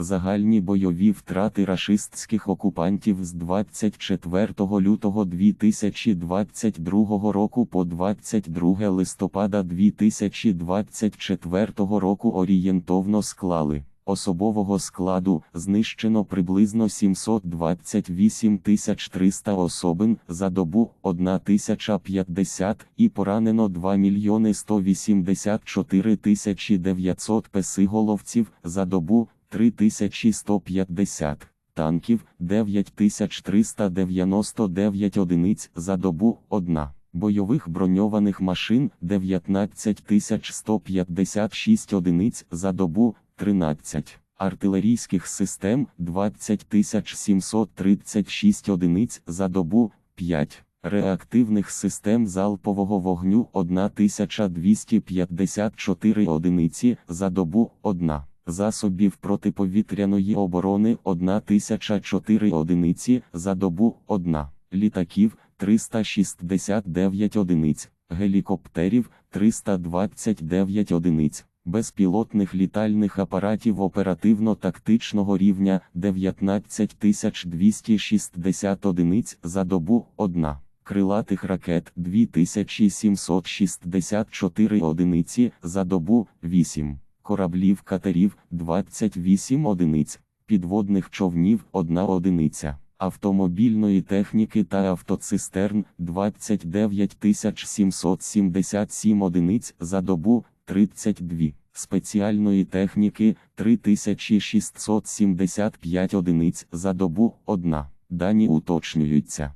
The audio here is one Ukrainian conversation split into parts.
Загальні бойові втрати рашистських окупантів з 24 лютого 2022 року по 22 листопада 2024 року орієнтовно склали. Особового складу знищено приблизно 728 300 особин за добу 1050 і поранено 2 мільйони 184 тисячі 900 песиголовців за добу 3150 танків 9399 одиниць за добу 1. Бойових броньованих машин 19156 одиниць за добу 13. Артилерійських систем 20736 одиниць за добу 5. Реактивних систем залпового вогню 1254 одиниці за добу 1. Засобів протиповітряної оборони 1004 одиниці за добу 1. Літаків 369 одиниць, гелікоптерів 329 одиниць, безпілотних літальних апаратів оперативно-тактичного рівня 19260 одиниць за добу 1. Крилатих ракет 2764 одиниці за добу 8 кораблів катерів 28 одиниць, підводних човнів 1 одиниця, автомобільної техніки та автоцистерн 29 777 одиниць за добу 32, спеціальної техніки 3675 одиниць за добу 1. Дані уточнюються.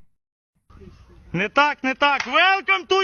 Не так, не так. Welcome to